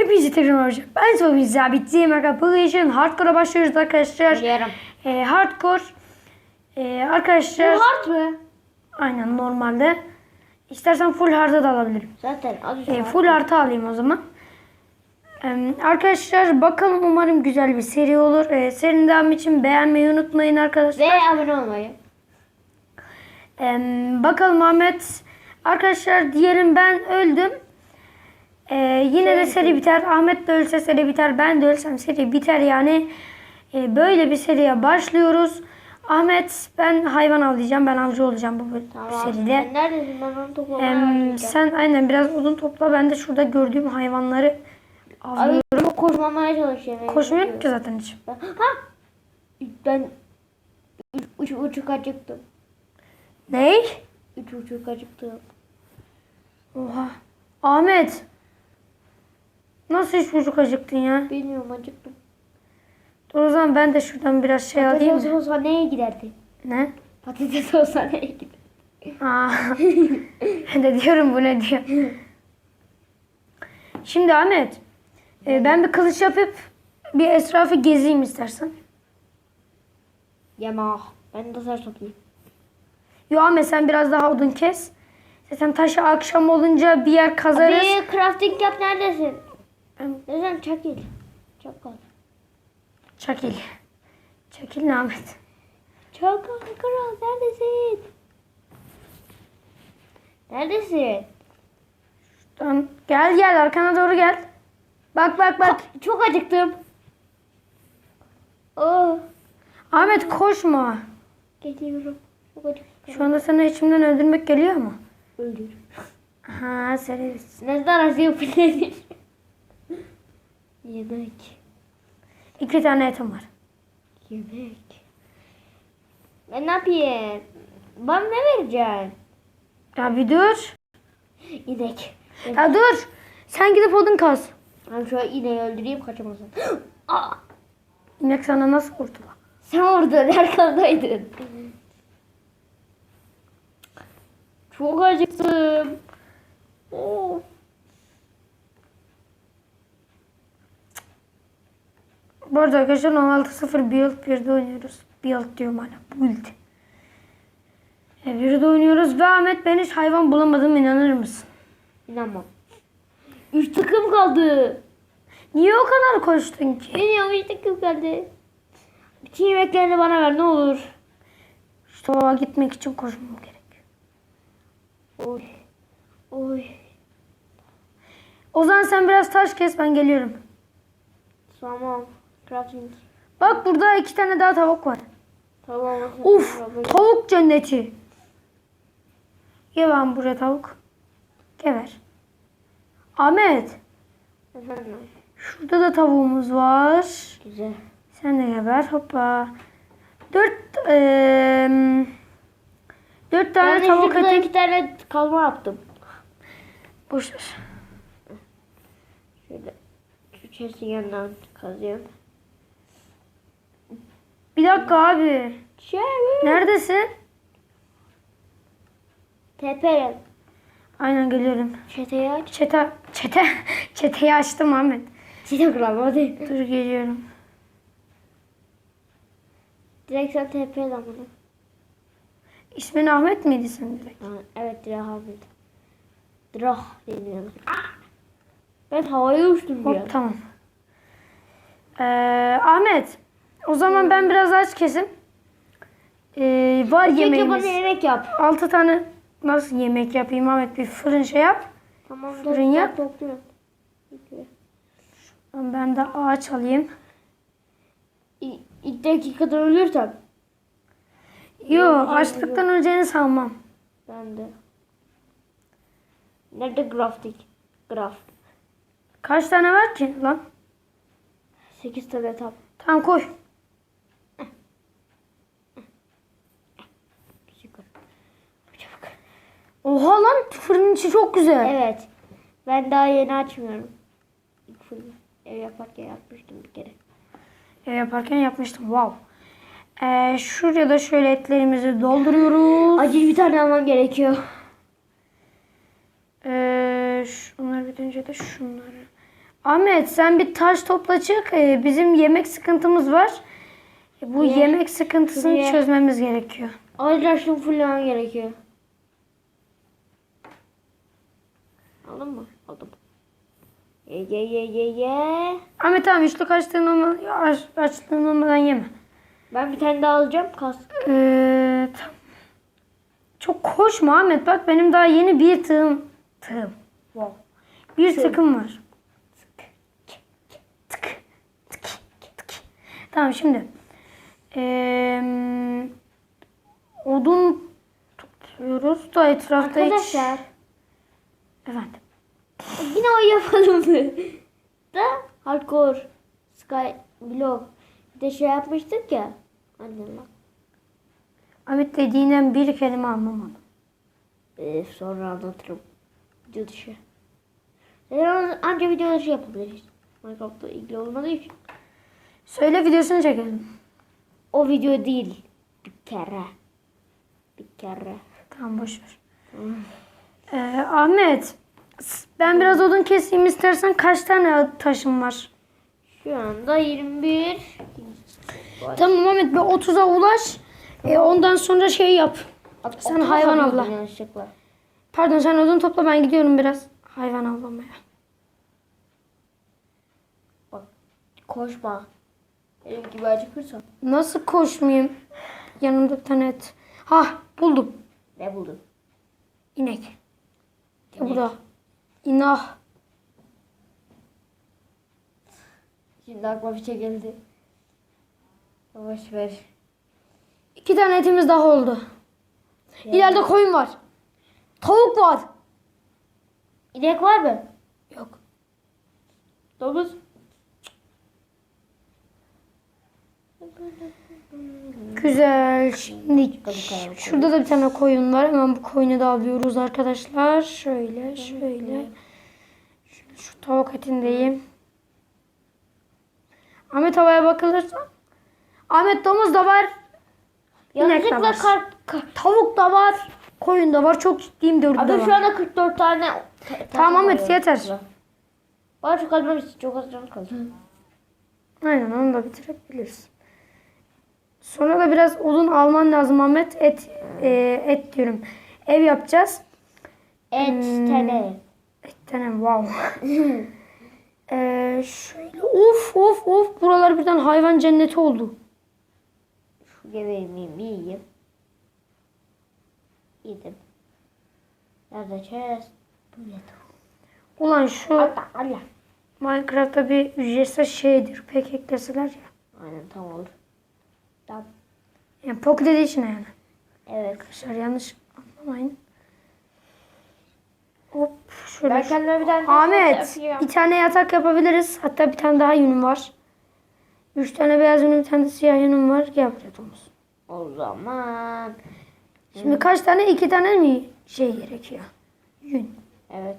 Hepinize tekrar merhaba. Ben Sofi Zabit Zeynep Bugün Hardcore'a başlıyoruz arkadaşlar. Biliyorum. Ee, hardcore. Ee, arkadaşlar. Hard mı? Aynen normalde. İstersen full hard'a da alabilirim. Zaten az Ee, full hard'a alayım o zaman. Ee, arkadaşlar bakalım umarım güzel bir seri olur. Ee, serinin devamı için beğenmeyi unutmayın arkadaşlar. Ve abone olmayı. Ee, bakalım Ahmet. Arkadaşlar diyelim ben öldüm. Ee, yine de seri biter. Ahmet de ölse seri biter. Ben de ölsem seri biter yani. Ee, böyle bir seriye başlıyoruz. Ahmet ben hayvan avlayacağım. Ben avcı olacağım bu, Tamam. seride. Sen neredesin? Ben onu toplamaya Ee, sen aynen biraz odun topla. Ben de şurada gördüğüm hayvanları avlıyorum. Abi koşmamaya çalışıyorum. Koşmuyorum ki zaten hiç. Ha? Ben üç, üç buçuk acıktım. Ney? Üç buçuk acıktım. Oha. Ahmet. Nasıl hiç buçuk acıktın ya? Bilmiyorum acıktım. Dur o zaman ben de şuradan biraz şey alayım. Patates olsa neye giderdi? Ne? Patates olsa neye giderdi? Aa. ben de diyorum bu ne diyor. Şimdi Ahmet. e, ben bir kılıç yapıp bir etrafı gezeyim istersen. Yama. Ben de saç toplayayım. Yo Ahmet sen biraz daha odun kes. Zaten taşı akşam olunca bir yer kazarız. Abi crafting yap neredesin? Nereden çakil? Çakal. Çakil. Çakil ne Ahmet? Çakal kral neredesin? Neredesin? Tamam. Gel gel arkana doğru gel. Bak bak bak. Çok acıktım. Oh, Ahmet koşma. geliyorum. Çok acıktım. Şu anda seni içimden öldürmek geliyor mu? Öldür. Ha seri bitsin. Neden acıyor? Yemek. İki tane etim var. Yemek. Ben ne yapayım? Bana ne vereceksin? Ya bir dur. İnek. Ya dur. Sen gidip odun kaz. Ben şu ineği öldüreyim kaçamasın. Aa, İnek sana nasıl kurtulur? sen orada arkandaydın. Çok acıktım. Oh. Bu arada arkadaşlar 16.0 build 1'de oynuyoruz. Build diyorum hala. Build. E, 1'de oynuyoruz ve Ahmet ben hiç hayvan bulamadım inanır mısın? İnanmam. Üç takım kaldı. Niye o kadar koştun ki? Bilmiyorum üç takım kaldı. Bütün yemeklerini bana ver ne olur. İşte o gitmek için koşmam gerek. Oy. Oy. O zaman sen biraz taş kes ben geliyorum. Tamam. Crafting. Bak burada iki tane daha tavuk var. Tamam. Uf tavuk cenneti. Gel ben buraya tavuk. Geber. Ahmet. Efendim. Şurada da tavuğumuz var. Güzel. Sen de geber. Hoppa. Dört, eee dört tane Ben tavuk eti. iki tane kazma yaptım. Boş ver. Şöyle şu chest'in yanından kazıyorum. Bir dakika abi. Şey. Neredesin? Tepe. Aynen geliyorum. Çeteyi aç. Çete, çete, çeteyi açtım Ahmet. Çete kral hadi. Dur geliyorum. Direkt sen lan bunu. İsmin Ahmet miydi senin direkt? Evet Drah abi. Drah deniyor. Ben havaya uçtum bir Hop an. tamam. Ee, Ahmet. O zaman ben biraz aç kesim. Ee, var Peki bana yemeğimiz. yemek yap. 6 tane nasıl yemek yapayım Ahmet? Bir fırın şey yap. Tamam Fırın dur, yap. Peki. Ben de ağaç alayım. İ- İlk dakikada ölürsem. Yo açlıktan öleceğini sanmam. Ben de. Nerede graftik? Graf. Kaç tane var ki lan? 8 tane tap. Tamam koy. Süper. Çabuk. Oha lan fırının içi çok güzel. Evet. Ben daha yeni açmıyorum. İlk fırını ev yaparken yapmıştım bir kere. Ev yaparken yapmıştım. Wow. Ee, şuraya da şöyle etlerimizi dolduruyoruz. Acil bir tane almam gerekiyor. Ee, şunlar bitince de şunları. Ahmet sen bir taş topla çık. Ee, bizim yemek sıkıntımız var. Bu Niye? yemek sıkıntısını Niye? çözmemiz gerekiyor. Ayrıca şunu fullemen gerekiyor. Aldın mı? Aldım. Ye ye ye ye ye. Ahmet tamam üçlü kaçtığın olmadan, aç, açlığın olmadan yeme. Ben bir tane daha alacağım. Kas. Ee, tam- Çok koşma Ahmet. Bak benim daha yeni bir tığım. Tığım. Wow. Bir tıkım var. Tık. Tık. Tık. Tamam şimdi. Ee, odun topluyoruz da etrafta hiç... Arkadaşlar. Efendim. Yine o yapalım da hardcore sky blog. Bir de şey yapmıştık ya. Annem bak. Ahmet dediğinden bir kelime anlamadım. Ee, sonra anlatırım. Video dışı. Yani anca video dışı yapabiliriz. Minecraft'la ilgili olmadığı için. Söyle videosunu çekelim. O video değil. Bir kere. Bir kere. Tamam boş ver. Ee, Ahmet. Ben biraz odun keseyim istersen kaç tane taşım var? Şu anda 21. Tamam Ahmet bir 30'a ulaş. Ee, ondan sonra şey yap. Bak, Sen hayvan avla. Pardon sen odun topla ben gidiyorum biraz hayvan avlamaya. Bak koşma. Benim gibi acıkırsan. Nasıl koşmayayım? Yanımda bir tane et. Ha buldum. Ne buldun? İnek. Ya burada. İnah. Şimdi aklıma bir şey geldi. Boş ver. İki tane etimiz daha oldu. İleride koyun var. Tavuk var. İnek var mı? Yok. Domuz. Güzel. Şimdi şurada da bir tane koyun var. Hemen bu koyunu da alıyoruz arkadaşlar. Şöyle şöyle. Şöyle şu tavuk etindeyim. Ahmet havaya bakılırsa. Ahmet domuz da var. İnek de Yanlışlıkla var. kar, kar. Tavuk da var. Koyun da var. Çok ciddiyim dördü Abi şu anda 44 tane. ta- Tamam Ahmet, var yeter. Bana çok kalmam için çok az canım kaldı. Aynen onu da bitirebiliriz. Sonra da biraz odun alman lazım Ahmet. Et e, et diyorum. Ev yapacağız. Et tane. Et tane wow. Ee, şöyle of of of buralar birden hayvan cenneti oldu. Şu yemeğimi yiyeyim. Yedim. Nerede chest? Ulan şu Allah Allah. Minecraft'ta bir ücretsiz şeydir. Pek ekleseler ya. Aynen tamam olur. Tamam. Yani Pocket Edition yani. Evet. Arkadaşlar yanlış anlamayın. Hop şöyle. Ben kendime bir tane Ahmet yapayım. bir tane yatak yapabiliriz. Hatta bir tane daha yünüm var. Üç tane beyaz yünüm, bir tane de siyah yünüm var. Gel buraya. O zaman. Şimdi kaç tane? iki tane mi şey gerekiyor? Yün. Evet.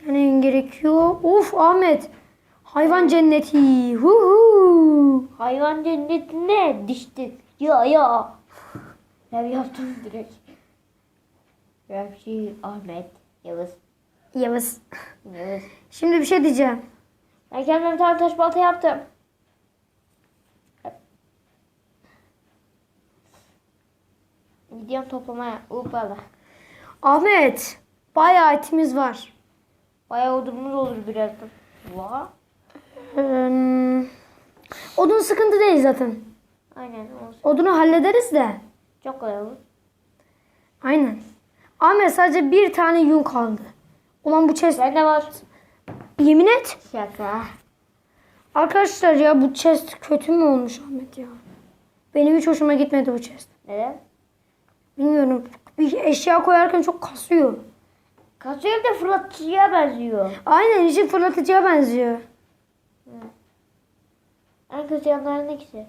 Bir tane yün gerekiyor. Of Ahmet. Hayvan cenneti. Hu hu. Hayvan cennetine diştik. Ya ya. Ben yaptım direkt. Rapçi Ahmet. Yavuz. Yavuz. Yavuz. Şimdi bir şey diyeceğim. Ben kendime bir tane taş balta yaptım. Gidiyorum toplamaya. Upala. Ahmet. Bayağı etimiz var. Bayağı odunumuz olur birazdan. Va. Odun sıkıntı değil zaten. Aynen olsun. Odunu hallederiz de. Çok kolay olur. Aynen. Ahmet sadece bir tane yün kaldı. Ulan bu chest. Bende var. Yemin et. Şaka. Arkadaşlar ya bu chest kötü mü olmuş Ahmet ya? Benim hiç hoşuma gitmedi bu chest. Neden? Bilmiyorum. Bir eşya koyarken çok kasıyor. Kasıyor de fırlatıcıya benziyor. Aynen işi fırlatıcıya benziyor. En kötü yanları ne ikisi?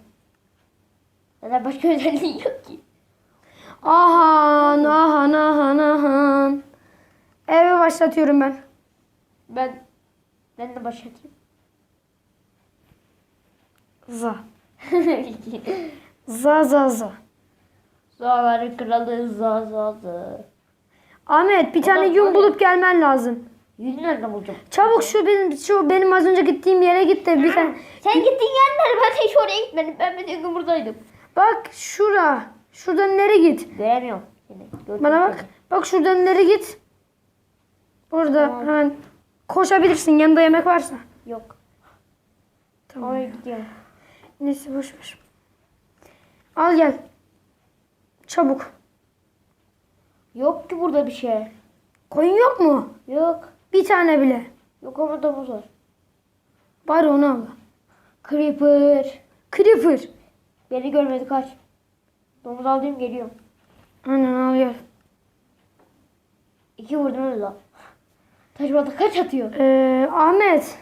Neden başka özelliği yok ki? Ahan ahan ahan ahan. Eve başlatıyorum ben. Ben ben de başlatayım. Za. Za za za. Zağların kralı za za za. Ahmet bir tane ya. bulup gelmen lazım. Yüzü nereden bulacağım? Çabuk şu benim şu benim az önce gittiğim yere git de bir tane. Sen gittin yerler ben hiç oraya gitmedim. Ben bütün gün buradaydım. Bak şura. Şuradan nereye git? Göremiyorum seni. Bana bak. Bak şuradan nereye git. Burada Tamam. hemen koşabilirsin yanında yemek varsa. Yok. Tamam. Oraya gidiyorum. Neyse boş ver. Al gel. Çabuk. Yok ki burada bir şey. Koyun yok mu? Yok. Bir tane bile. Yok ama domuz var. Bari onu al. Creeper. Creeper. Beni görmedi kaç. Domuz alayım geliyorum. Aynen al gel. İki vurdum öyle lan. Taş kaç atıyor? Ee, Ahmet.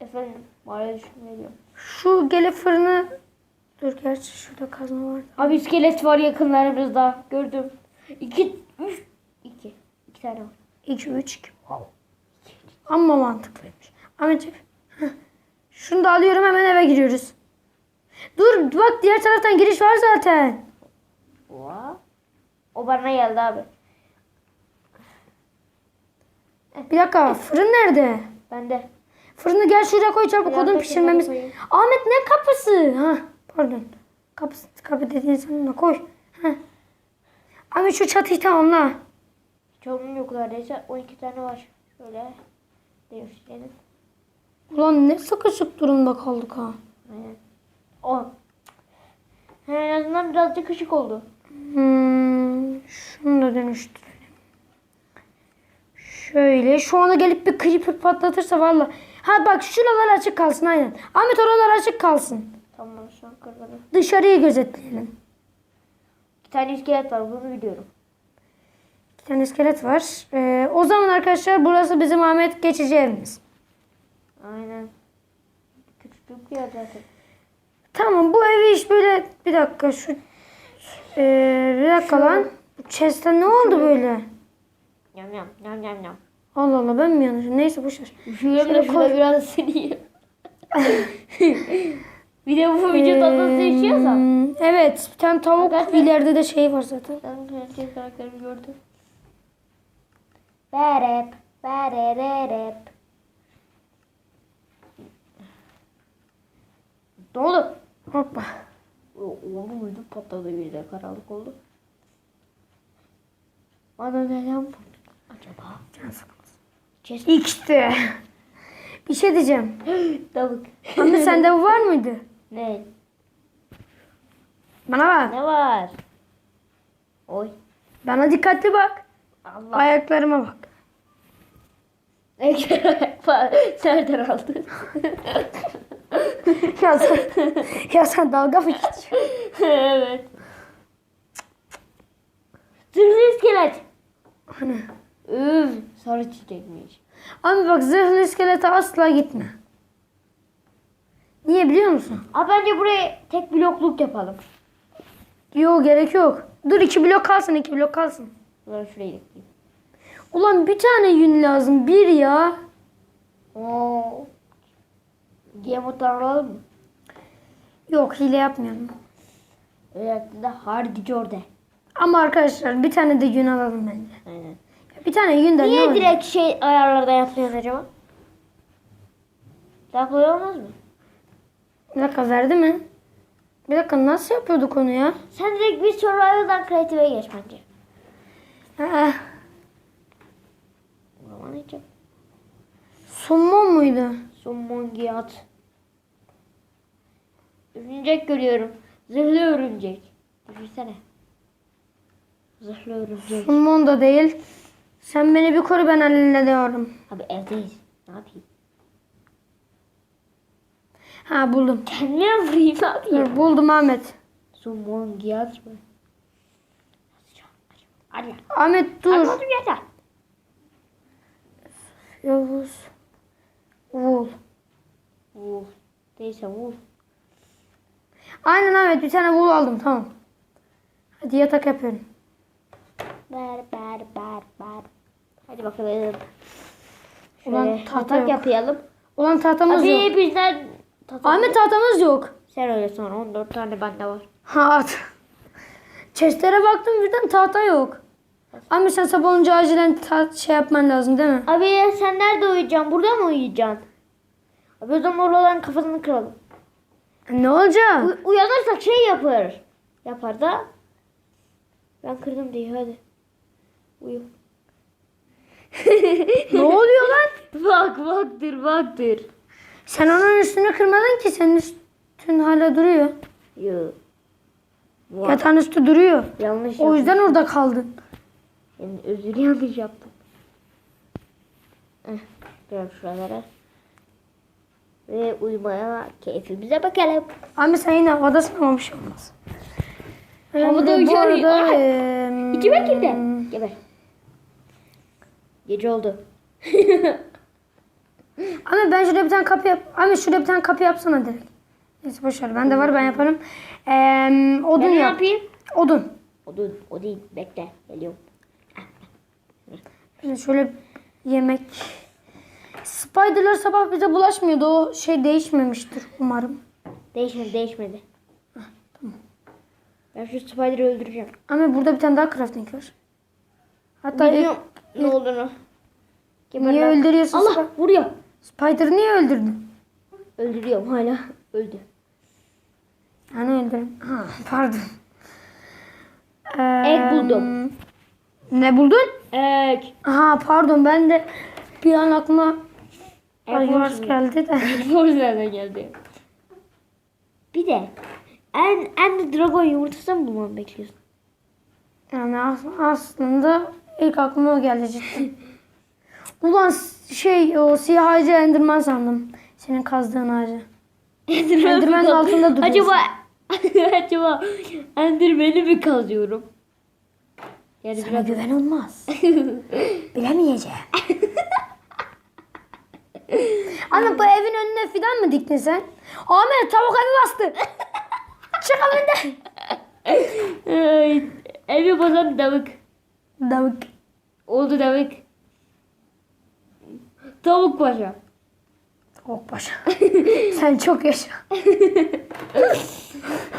Efendim. Mağaraya geliyorum. Şu gele fırını. Dur gerçi şurada kazma var. Abi iskelet var yakınlarımızda. Gördüm. İki, üç, iki. İki tane var. 2 3 2. Amma mantıklıymış. Ahmetciğim. Şunu da alıyorum hemen eve giriyoruz. Dur bak diğer taraftan giriş var zaten. Oha. O bana geldi abi. Bir dakika fırın nerede? Ben de. Fırını gel şuraya koy çabuk odun pişirmemiz. koyayım. Ahmet ne kapısı? Ha pardon. Kapısı, kapı dediğin sanma koy. Ha. Ahmet şu çatıyı tamamla. Çoğunun yok neredeyse. 12 tane var. Şöyle. Değiştirelim. Ulan ne sıkışık durumda kaldık ha. Aynen. 10. He, en azından birazcık ışık oldu. Hmm, şunu da dönüştürelim. Şöyle şu ana gelip bir creeper patlatırsa valla. Ha bak şuralar açık kalsın aynen. Ahmet oralar açık kalsın. Tamam şu an kırmızı. Dışarıyı gözetleyelim. İki tane iskelet var bunu biliyorum. Bir tane iskelet var. Ee, o zaman arkadaşlar burası bizim Ahmet geçici evimiz. Aynen. Bir yer zaten. Tamam bu evi iş böyle bir dakika şu ee, bir dakika lan. Bu chest'e ne oldu böyle? Yam yam yam yam yam. Allah Allah ben mi yanlışım? Neyse boşver. Üşüyorum da şurada biraz ısınayım. bir de bu vücut adası yaşıyorsa. Hmm, evet bir tane tavuk Arkadaşlar- ileride de şey var zaten. Ben karakterimi gördüm. Berep, bererep. Ne oldu? Hoppa. O- Oldu muydu? Patladı bir de karanlık oldu. Bana neden vurdu acaba? Chest İşte. Bir şey diyeceğim. tavuk. Ahmet sende bu var mıydı? ne? Bana bak. Ne var? Oy. Bana dikkatli bak. Allah. Ayaklarıma bak. Nereden aldın? ya sen, ya sen dalga mı geçiyorsun? evet. Zırhlı iskelet. Hani? Üf, sarı çiçekmiş. Abi bak zırhlı iskelete asla gitme. Niye biliyor musun? Abi bence buraya tek blokluk yapalım. Yok gerek yok. Dur iki blok kalsın iki blok kalsın. Bunları şuraya ekleyeyim. Ulan bir tane yün lazım. Bir ya. Oo. Gemottan alalım mı? Yok hile yapmıyorum. Özellikle de Hardy Jordan. Ama arkadaşlar bir tane de yün alalım bence. Aynen. Bir tane yün de ne Niye olur? direkt şey ayarlarda yapmıyorsun acaba? Daha kolay olmaz mı? Bir dakika verdi mi? Bir dakika nasıl yapıyorduk onu ya? Sen direkt bir survival'dan creative'e geç bence. Ha, summon muydu? Summon giyat. Örümcek görüyorum. Zırhlı örümcek. Düşünsene. Zırhlı örümcek. Summon da değil. Sen beni bir koru ben hallediyorum. Abi evdeyiz. Ne yapayım? Ha buldum. Kendime vurayım ne yapayım? Dur buldum Ahmet. Summon giyat mı? Hadi. Ahmet Dur. Hadi yeter. Yavuz. Vul. Wolf. Neyse Wolf. Aynen Ahmet bir tane vul aldım tamam. Hadi yatak yapıyorum. Ber ber ber ber. Hadi bakalım. Ulan tahta yok. yapalım. Ulan tahtamız yok. Abi bizden tahta- Ahmet tahtamız yok. Sen öyle sonra 14 tane bende var. Ha at. Chestlere baktım birden tahta yok. Ama sen sabah olunca acilen şey yapman lazım değil mi? Abi sen nerede uyuyacaksın? Burada mı uyuyacaksın? Abi o zaman oraların kafasını kıralım. Ne olacak? U- uyanırsak şey yapar. Yapar da. Ben kırdım diye hadi. Uyu. ne oluyor lan? Bak baktır baktır. Sen onun üstünü kırmadın ki senin üstün hala duruyor. Yo. Vay, Yatağın üstü duruyor. yanlış O yaptım. yüzden orada kaldın. Yani özür yanlış yaptım. Eh, biraz şuralara. Ve uyumaya keyfimize bakalım. Ama sen yine havadasın ama bir şey olmaz. Havada bu uçar- arada, eee, İçime girdi. Geber. Gece oldu. Ama ben şuraya bir tane kapı yap. Ama şuraya bir tane kapı yapsana direkt. Neyse boşver. Bende var ben yaparım. Eee odun Ben yap. yapayım? Odun. O, değil, o değil. Bekle. Geliyorum. Şimdi şöyle yemek. Spiderlar sabah bize bulaşmıyordu. O şey değişmemiştir umarım. Değişmedi, değişmedi. Ben şu spider'ı öldüreceğim. Ama burada bir tane daha crafting var. Hatta Bilmiyorum ne olduğunu. Geber niye öldürüyorsun? Allah vuruyor. Spider'ı niye öldürdün? Öldürüyorum hala. Öldü. Hani öldürdün? Ha, pardon. Egg buldum. Ne buldun? Ek. Ha pardon ben de bir an aklıma Ayvars geldi de. Force nereden geldi? Bir de en en dragon yumurtasını mı bulmamı bekliyorsun? Yani as- aslında ilk aklıma o geldi cidden. Ulan şey o siyah ağacı Enderman sandım. Senin kazdığın ağacı. Enderman'ın altında duruyorsun. Acaba acaba Enderman'i mi kazıyorum? Yani Sana biraz güven olmaz. Bilemeyeceğim. Ana bu evin önüne fidan mı diktin sen? Ahmet tavuk evi bastı. Çık evinden. Evi bozan tavuk. Tavuk. Oldu tavuk. Tavuk paşa. Tavuk paşa. sen çok yaşa.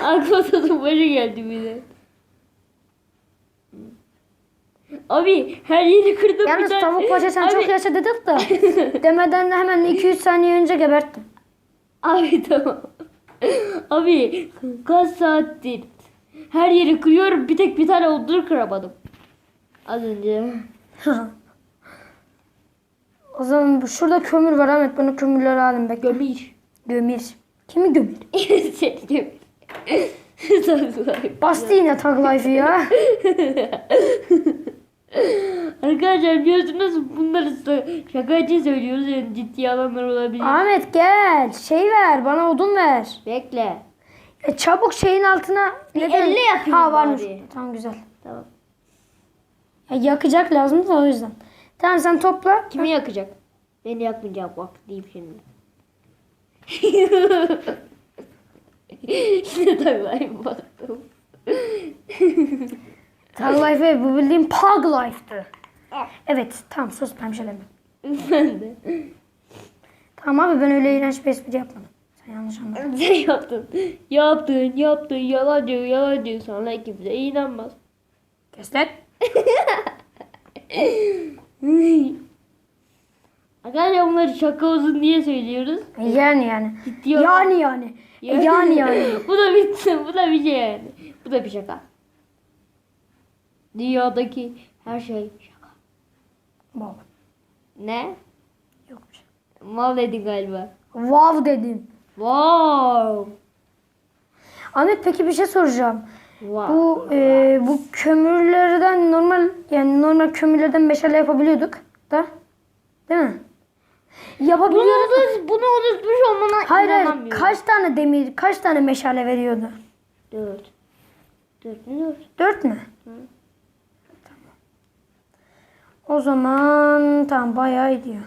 Aklıma tavuk paşa geldi bir de. Abi her yeri kırdım bir Yalnız tane- tavuk paşa sen Abi- çok yaşa dedik de. Demeden hemen 2-3 saniye önce geberttim. Abi tamam. Abi kaç saattir her yeri kırıyorum bir tek bir tane odunu kıramadım. Az önce. O zaman şurada kömür var Ahmet. Bunu kömürleri alayım bekle. Gömür. Gömür. Kimi gömür? Seni gömür. Saklayayım. Bastı yine tag life'ı ya. Arkadaşlar biliyorsunuz bunları şaka için söylüyoruz yani ciddi alanlar olabilir. Ahmet gel. Şey ver. Bana odun ver. Bekle. E, çabuk şeyin altına. Bir Neden? elle yapayım Ha varmış. bari. Tamam güzel. Tamam. Ya, yakacak lazım da o yüzden. Tamam sen topla. Kimi yakacak? Beni yakmayacak bak diyeyim şimdi. Yine taklayayım baktım. Tag life bu bildiğim pug life'tı. Evet tamam sus ben bir şey ben de. Tamam abi ben öyle iğrenç bir espri yapmadım. Sen yanlış anladın. Sen yaptın. Yaptın, yaptın. Yalancı, yalancı. Sonra kimse inanmaz. Kes lan. Arkadaşlar bunları şaka olsun diye söylüyoruz. Yani yani. Ciddi Yani yani. E, Yani yani. bu da bir, bu da bir şey yani. Bu da bir şaka. Dünyadaki her şey şaka. Wow. Ne? Yok bir şey. Mal dedin galiba. Wow dedim. Wow. Ahmet peki bir şey soracağım. Wow. Bu e, bu kömürlerden normal yani normal kömürlerden meşale yapabiliyorduk da. Değil mi? Bunu, Yapabiliyoruz. unut, bunu unutmuş olmana Hayır hayır. Kaç tane demir, kaç tane meşale veriyordu? Dört. Dört mü dört? Dört mü? Tamam. O zaman tamam bayağı ediyor.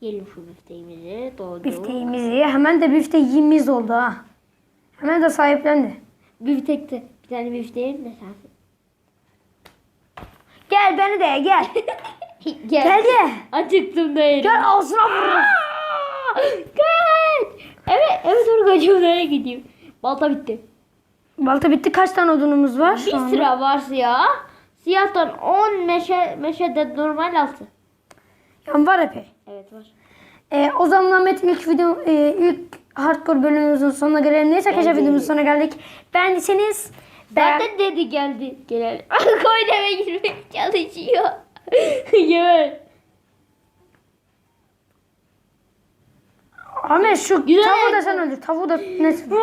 Yiyelim şu bifteğimizi. Doğdu. Bifteğimizi hemen de bifteğimiz oldu ha. Hemen de sahiplendi. Biftekte. Bir tane bifteğin ne sensin? Gel beni de ye, gel. Gel. gel gel. Acıktım da yerim. Gel ağzına vururum. Kaç. Evet, evet doğru kaçıyorum. Nereye gideyim? Balta bitti. Balta bitti. Kaç tane odunumuz var? şu Bir anda? sıra var siyah. Siyahtan 10 meşe, meşede normal altı. Yani var epey. Evet var. Ee, o zaman Ahmet ilk video e, ilk hardcore bölümümüzün sonuna gelelim. Neyse arkadaşlar videomuzun sonuna geldik. Beğendiyseniz beğen... Zaten dedi geldi. Gelelim. Koy eve girmeye çalışıyor. Gel. Ahmet şu Güzel. tavuğu da sen öldür. Tavuğu da neyse.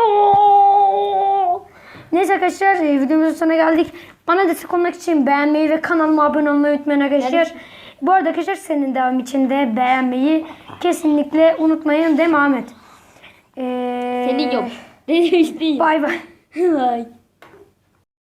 Neyse arkadaşlar e, videomuzun sonuna geldik. Bana destek olmak için beğenmeyi ve kanalıma abone olmayı unutmayın arkadaşlar. Bu arada arkadaşlar senin devam için de beğenmeyi kesinlikle unutmayın değil mi Ahmet? Ee, Senin yok. Demiş değil. Bay bay. Bye.